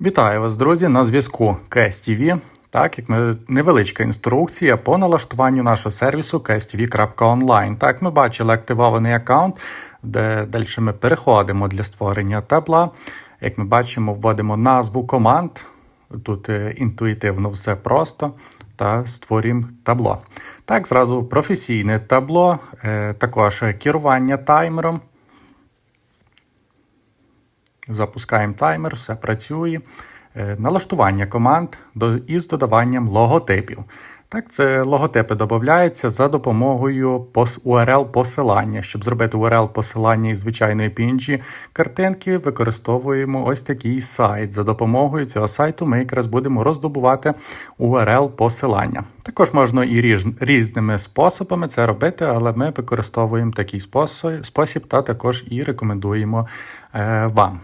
Вітаю вас, друзі! На зв'язку KSTV. Так, як невеличка інструкція по налаштуванню нашого сервісу KSTV.online. Так, ми бачили активований аккаунт, де далі ми переходимо для створення табла. Як ми бачимо, вводимо назву команд. Тут е, інтуїтивно все просто. Та створюємо табло. Так, зразу професійне табло, е, також керування таймером. Запускаємо таймер, все працює. Е, Налаштування команд із додаванням логотипів. Так, це логотипи додаються за допомогою URL посилання. Щоб зробити URL посилання із звичайної PNG картинки, використовуємо ось такий сайт. За допомогою цього сайту ми якраз будемо роздобувати URL посилання. Також можна і різними способами це робити, але ми використовуємо такий спосіб та також і рекомендуємо е, вам.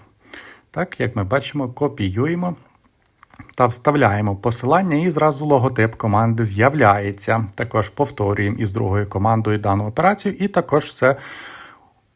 Так, як ми бачимо, копіюємо та вставляємо посилання, і зразу логотип команди з'являється. Також повторюємо із другою командою дану операцію, і також все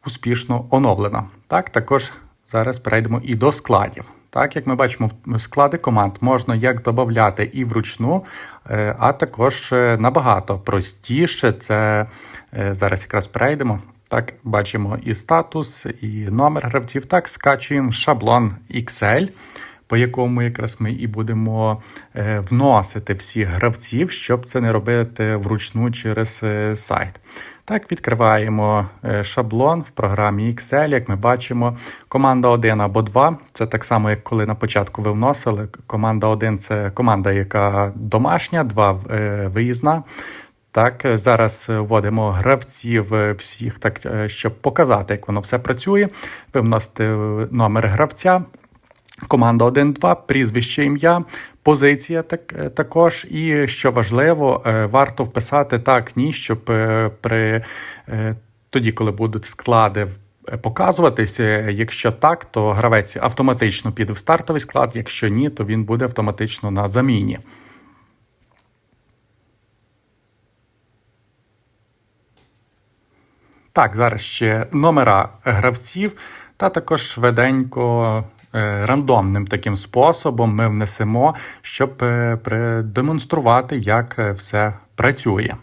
успішно оновлено. Так, також зараз перейдемо і до складів. Так, як ми бачимо, склади команд можна як додати і вручну, е, а також е, набагато простіше. Це е, зараз якраз перейдемо. Так, бачимо і статус, і номер гравців. Так, скачуємо шаблон Excel, по якому якраз ми і будемо е, вносити всіх гравців, щоб це не робити вручну через е, сайт. Так, відкриваємо е, шаблон в програмі Excel. Як ми бачимо, команда 1 або 2 це так само, як коли на початку ви вносили. Команда 1 це команда, яка домашня, 2 е, виїзна. Так, зараз вводимо гравців всіх, так, е, щоб показати, як воно все працює. Ви вносите номер гравця, команда 1-2, прізвище ім'я, позиція так, е, також. І що важливо, е, варто вписати так, ні, щоб при тоді, коли будуть склади. Показуватися, якщо так, то гравець автоматично піде в стартовий склад, якщо ні, то він буде автоматично на заміні. Так, зараз ще номера гравців, та також швиденько е, рандомним таким способом ми внесемо, щоб е, продемонструвати, як е, все працює.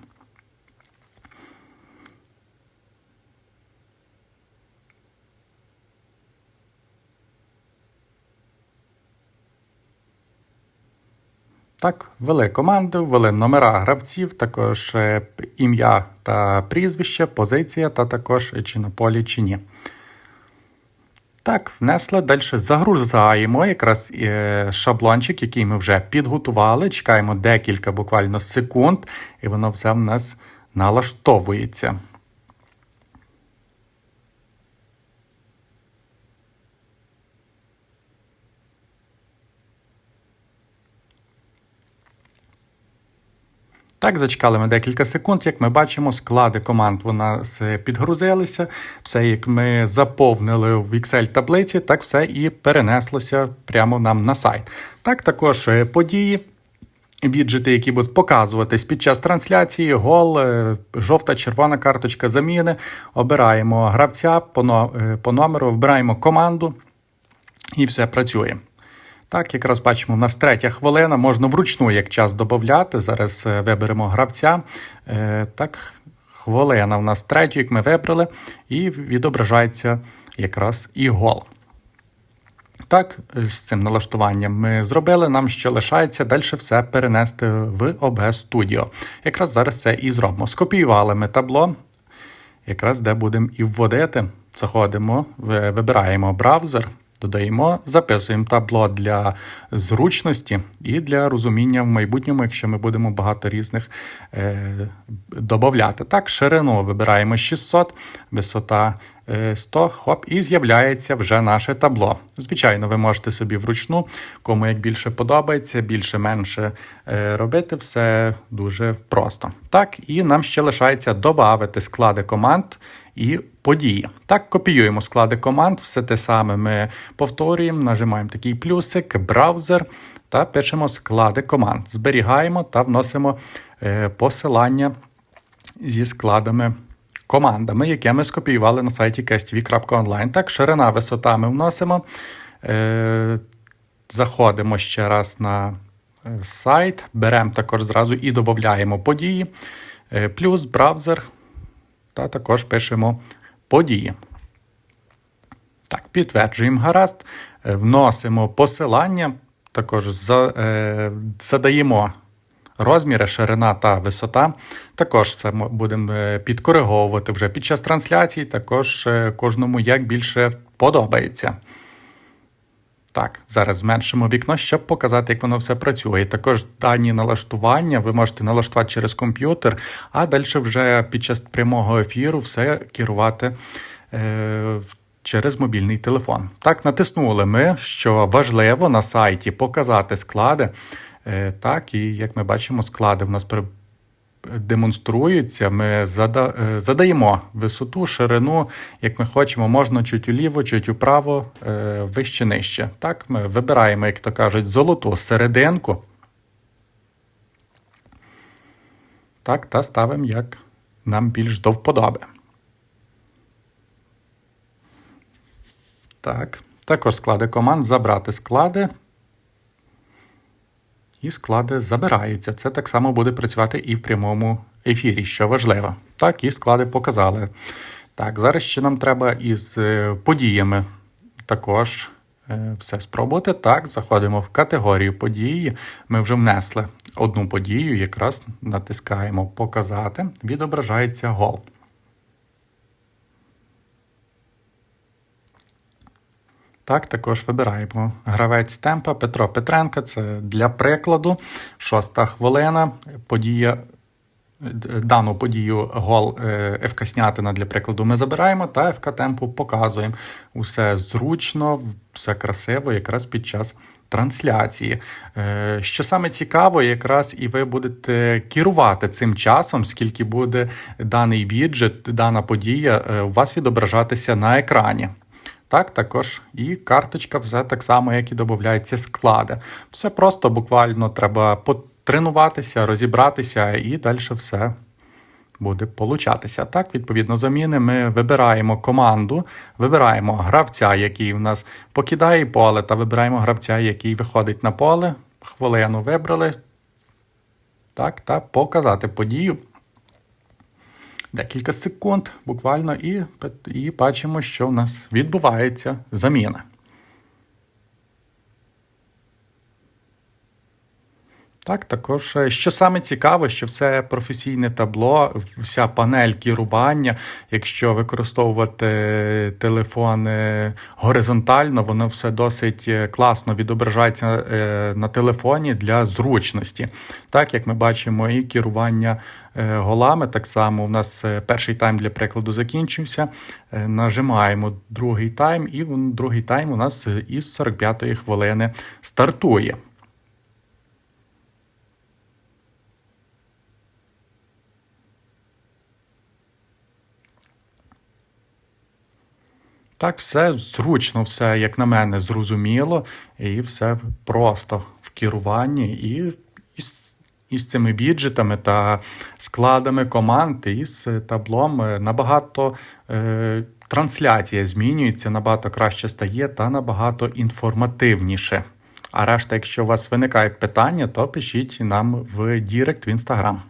Так, ввели команду, ввели номера гравців, також е, ім'я та прізвище, позиція, та також е, чи на полі, чи ні. Так, внесли, далі загрузаємо якраз е, шаблончик, який ми вже підготували. Чекаємо декілька буквально секунд, і воно все в нас налаштовується. Так, зачекали ми декілька секунд. Як ми бачимо, склади команд у нас підгрузилися. Все, як ми заповнили в Excel таблиці, так все і перенеслося прямо нам на сайт. Так, також е, події. Віджити, які будуть показуватись під час трансляції, гол, е, жовта, червона карточка заміни. Обираємо гравця по, е, по номеру, вбираємо команду і все працює. Так, якраз бачимо, у нас третя хвилина, можна вручну як час додати. Зараз е, виберемо гравця. Е, Так, хвилина у нас третю, як ми вибрали, і відображається якраз і гол. Так, з цим налаштуванням ми зробили. Нам ще лишається далі все перенести в OBS Studio. Якраз зараз це і зробимо. Скопіювали ми табло, якраз де будемо і вводити. Заходимо, вибираємо браузер, додаємо, записуємо табло для зручності і для розуміння в майбутньому, якщо ми будемо багато різних е, додати. Так, ширину вибираємо 600, висота 100, хоп, і з'являється вже наше табло. Звичайно, ви можете собі вручну, кому як більше подобається, більше-менше е, робити, все дуже просто. Так, і нам ще лишається додати склади команд і події. Так, копіюємо склади команд, все те саме ми повторюємо, нажимаємо такий плюсик, браузер та пишемо склади команд. Зберігаємо та вносимо е, посилання зі складами командами, яке ми скопіювали на сайті castv.online. Так, ширина, висота ми вносимо. Е, Заходимо ще раз на е, сайт, беремо також зразу і додаємо події, е, плюс браузер, та також пишемо події. Так, підтверджуємо гаразд, е, вносимо посилання, також за, задаємо розміри, ширина та висота. Також це будемо е, підкориговувати вже під час трансляції, також е, кожному як більше подобається. Так, зараз зменшимо вікно, щоб показати, як воно все працює. Також дані налаштування ви можете налаштувати через комп'ютер, а далі вже під час прямого ефіру все керувати е, через мобільний телефон. Так, натиснули ми, що важливо на сайті показати склади. Е, так, і як ми бачимо, склади в нас демонструються, ми е, задаємо висоту, ширину, як ми хочемо, можна чуть уліво, чуть управо, е, вище, нижче. Так, ми вибираємо, як то кажуть, золоту серединку. Так, та ставимо, як нам більш до вподоби. Так, також склади команд, забрати склади і склади забираються. Це так само буде працювати і в прямому ефірі, що важливо. Так, і склади показали. Так, зараз ще нам треба із е, подіями також е, все спробувати. Так, заходимо в категорію події. Ми вже внесли одну подію, якраз натискаємо Показати. Відображається гол. Так, також вибираємо гравець темпа Петро Петренко. Це для прикладу. Шоста хвилина. Подія. Дану подію гол е, ФК Снятина, для прикладу, ми забираємо та ФК темпу показуємо. Усе зручно, все красиво, якраз під час трансляції. Е, що саме цікаво, якраз і ви будете керувати цим часом, скільки буде даний віджит, дана подія е, у вас відображатися на екрані. Так, також і карточка все так само, як і додаються склади. Все просто буквально треба потренуватися, розібратися, і далі все буде получатися. Так, відповідно, заміни ми вибираємо команду, вибираємо гравця, який в нас покидає поле, та вибираємо гравця, який виходить на поле. Хвилину вибрали. Так, та показати подію декілька секунд, буквально, і, і бачимо, що в нас відбувається заміна. Так, також, е, що саме цікаве, що все професійне табло, вся панель керування, якщо використовувати телефон горизонтально, воно все досить е, класно відображається е, на телефоні для зручності. Так, як ми бачимо, і керування голами, так само у нас перший тайм для прикладу закінчився. Нажимаємо другий тайм, і другий тайм у нас із 45-ї хвилини стартує. Так, все зручно, все, як на мене, зрозуміло, і все просто в керуванні, і із, із цими віджитами та складами команд, і з таблом е, набагато е, трансляція змінюється, набагато краще стає та набагато інформативніше. А решта, якщо у вас виникають питання, то пишіть нам в Дірект в Інстаграм.